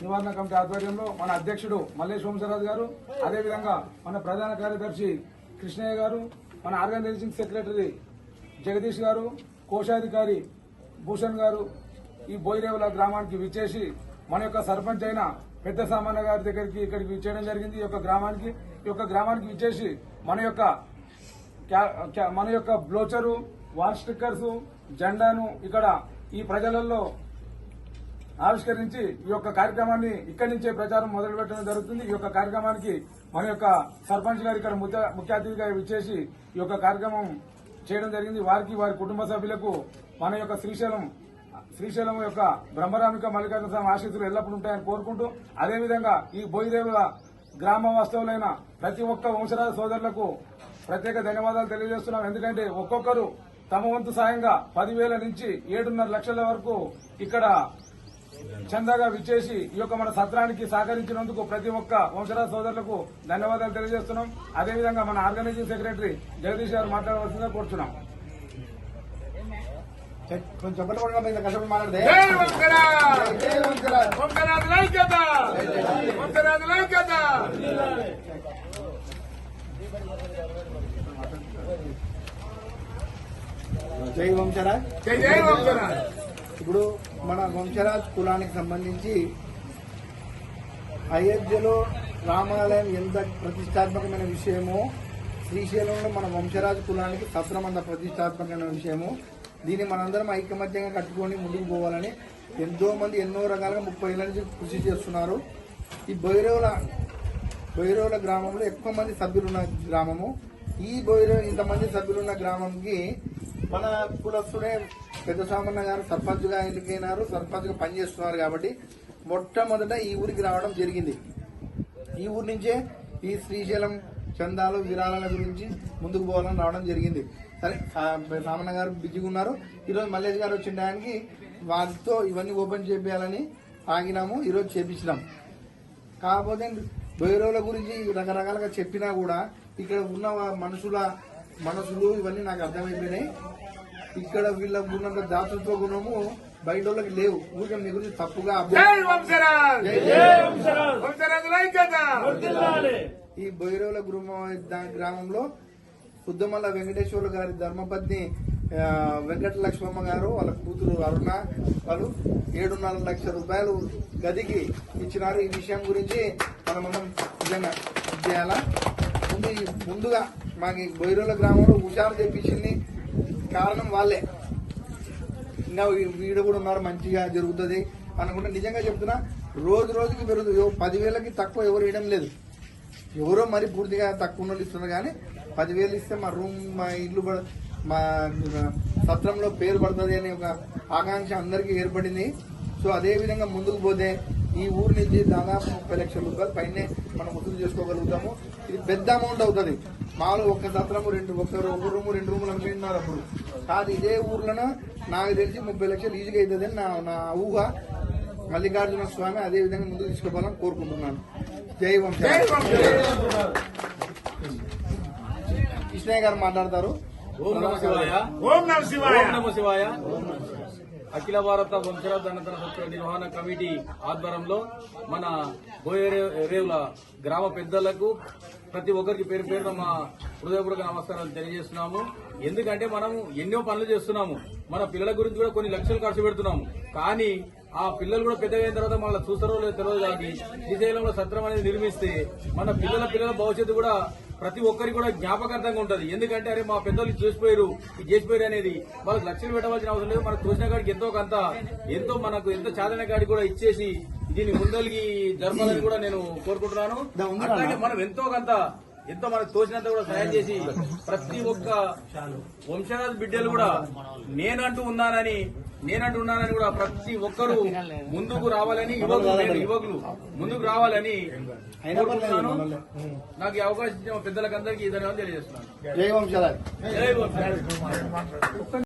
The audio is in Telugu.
నివారణ కమిటీ ఆధ్వర్యంలో మన అధ్యక్షుడు మల్లేష్ వంశరాజు గారు అదేవిధంగా మన ప్రధాన కార్యదర్శి కృష్ణయ్య గారు మన ఆర్గనైజింగ్ సెక్రటరీ జగదీష్ గారు కోశాధికారి భూషణ్ గారు ఈ బోయిరేవుల గ్రామానికి విచ్చేసి మన యొక్క సర్పంచ్ అయిన పెద్ద సామాన్య గారి దగ్గరికి ఇక్కడికి విచ్చేయడం జరిగింది. ఈ యొక్క గ్రామానికి ఈ యొక్క గ్రామానికి విచ్చేసి మన యొక్క మన యొక్క బ్లోచరు వాల్ స్టిక్కర్స్ జెండాను ఇక్కడ ఈ ప్రజలలో ఆవిష్కరించి ఈ యొక్క కార్యక్రమాన్ని ఇక్కడి నుంచే ప్రచారం మొదలు పెట్టడం జరుగుతుంది. ఈ యొక్క కార్యక్రమానికి మన యొక్క సర్పంచ్ గారు ఇక్కడ ముఖ్య ముఖ్య అతిథిగా విచ్చేసి ఈ యొక్క కార్యక్రమం చేయడం జరిగింది. వారికి వారి కుటుంబ సభ్యులకు మన యొక్క శ్రీశైలం శ్రీశైలం యొక్క బ్రహ్మరామిక మల్లికార్జున స్వామి ఆశీస్సులు ఎల్లప్పుడూ ఉంటాయని కోరుకుంటూ అదేవిధంగా ఈ బోయిదేవుల గ్రామ వాస్తవులైన ప్రతి ఒక్క వంశరాజ సోదరులకు ప్రత్యేక ధన్యవాదాలు తెలియజేస్తున్నాం. ఎందుకంటే ఒక్కొక్కరు తమ వంతు సాయంగా పదివేల నుంచి ఏడున్నర లక్షల వరకు ఇక్కడ చందాగా విచ్చేసి ఈ యొక్క మన సత్రానికి సహకరించినందుకు ప్రతి ఒక్క వంశరాజ సోదరులకు ధన్యవాదాలు తెలియజేస్తున్నాం అదేవిధంగా మన ఆర్గనైజింగ్ సెక్రటరీ జగదీష్ గారు మాట్లాడవలసిందిగా కోరుతున్నాం జై వంశరాజ్! జై! జై వంశరాజ్ జై జై వంశరాజ్! ఇప్పుడు మన వంశరాజ్ కులానికి సంబంధించి అయోధ్యలో రామాలయం ఎంత ప్రతిష్టాత్మకమైన విషయమో శ్రీశైలంలో మన వంశరాజు కులానికి సత్రం అంత ప్రతిష్టాత్మకమైన విషయము దీన్ని మనందరం ఐకమత్యంగా కట్టుకొని ముందుకు పోవాలని ఎంతో మంది ఎన్నో రకాలుగా ముప్పై ఏళ్ళ నుంచి కృషి చేస్తున్నారు. ఈ బైరవుల బైరవుల గ్రామంలో ఎక్కువ మంది సభ్యులున్న గ్రామము. ఈ బైరవ ఇంతమంది సభ్యులున్న గ్రామంకి మన కులస్తుడే పెద్ద సామన్న గారు సర్పంచ్గా ఎన్నికైనారు సర్పంచ్గా పనిచేస్తున్నారు కాబట్టి మొట్టమొదట ఈ ఊరికి రావడం జరిగింది. ఈ ఊరి నుంచే ఈ శ్రీశైలం చందాలు విరాళాల గురించి ముందుకు పోవాలని రావడం జరిగింది. సరే సామన్న గారు బిజీగా ఉన్నారు. ఈరోజు మల్లేష్ గారు వచ్చిన టయానికి వారితో ఇవన్నీ ఓపెన్ చేయాలని ఆగినాము ఈరోజు చేపించినాం కాకపోతే బైరవుల గురించి రకరకాలుగా చెప్పినా కూడా ఇక్కడ ఉన్న మనుషుల మనసులు ఇవన్నీ నాకు అర్థమైపోయినాయి. ఇక్కడ వీళ్ళకు ఉన్నంత దాతృత్వ గుణము బయట వాళ్ళకి లేవు. ఊరికే మీ గురించి తప్పుగా అర్థం- జై వంశరాజ్! జై జై వంశరాజుల ఐక్యత! ఈ బైరవుల గ్రామ గ్రామంలో ఉద్దమల్ల వెంకటేశ్వర్లు గారి ధర్మపత్ని వెంకట లక్ష్మమ్మ గారు వాళ్ళ కూతురు అరుణ వాళ్ళు ఏడున్నర లక్షల రూపాయలు గదికి ఇచ్చినారు. ఈ విషయం గురించి మనం మనం నిజంగా చేయాలా ముందు ముందుగా మాకు బైరవుల గ్రామంలో హుషారు తెప్పించింది. కారణం వాళ్ళే. ఇంకా వీడు కూడా ఉన్నారు మంచిగా జరుగుతుంది అనుకుంటే నిజంగా చెప్తున్నా రోజు రోజుకి పెరుగుతుంది. పదివేలకి తక్కువ ఎవరు ఇవ్వడం లేదు. ఎవరో మరి పూర్తిగా తక్కువ వాళ్ళు ఇస్తున్నారు కానీ పదివేలు ఇస్తే మా రూమ్ మా ఇల్లు మా సత్రంలో పేరు పడుతుంది అనే ఒక ఆకాంక్ష అందరికీ ఏర్పడింది. సో అదే విధంగా ముందుకు పోతే ఈ ఊరు నుంచి దాదాపు ముప్పై లక్షల రూపాయలు పైనే మనం వసూలు చేసుకోగలుగుతాము. ఇది పెద్ద అమౌంట్ అవుతుంది. మామూలు ఒక్క సత్రము రెండు ఒక్క ఒక రూము రెండు రూములు అనుకుంటున్నారు అప్పుడు. కాదు ఇదే ఊర్లోనో? నాకు తెలిసి ముప్పై లక్షలు ఈజీగా అవుతుంది నా నా ఊహ. మల్లికార్జున స్వామి అదే విధంగా ముందుకు తీసుకుపోవాలని కోరుకుంటున్నాను. జై వంశ! కృష్ణయ్య గారు మాట్లాడతారు. ఓం నమ శివాయ. ఓం నమ శివాయ. ఓం నమ శివాయ. అఖిల భారత వంశరాజ్ దండతన సత్ర నిర్వహణ కమిటీ ఆధ్వర్యంలో మన బోయరేవుల గ్రామ పెద్దలకు ప్రతి ఒక్కరికి పేరు పేరున మా హృదయపూర్వక నమస్కారాలు తెలియజేస్తున్నాము. ఎందుకంటే మనం ఎన్నో పనులు చేస్తున్నాము. మన పిల్లల గురించి కూడా కొన్ని లక్షలు ఖర్చు పెడుతున్నాము. కానీ ఆ పిల్లలు కూడా పెద్దగా అయిన తర్వాత మళ్ళీ చూస్తారో లేదో తెలియదు కానీ శ్రీశైలంలో సత్రం అనేది నిర్మిస్తే మన పిల్లల పిల్లల భవిష్యత్తు కూడా ప్రతి ఒక్కరికి కూడా జ్ఞాపకార్థంగా ఉంటది. ఎందుకంటే అరే మా పెద్దలు చేసిపోయారు. ఇది చేసిపోయారు అనేది వాళ్ళకి లక్షలు పెట్టవలసిన అవసరం లేదు. మనకు తోచిన కాడికి ఎంతో కొంత ఎంతో మనకు ఎంతో చాదన కాడికి కూడా ఇచ్చేసి దీన్ని ముందలికి జరపాలని కూడా నేను కోరుకుంటున్నాను. మనం ఎంతో కొంత ఎంతో మనకు తోచినంత కూడా సహాయం చేసి ప్రతి ఒక్క వంశరాజు బిడ్డలు కూడా నేనంటూ ఉన్నానని నేనంటూ ఉన్నానని కూడా ప్రతి ఒక్కరూ ముందుకు రావాలని యువకులు యువకులు ముందుకు రావాలని కోరుకుంటున్నాను. నాకు ఈ అవకాశం ఇచ్చిన పెద్దలకు అందరికీ ధన్యవాదాలు తెలియజేస్తున్నాను.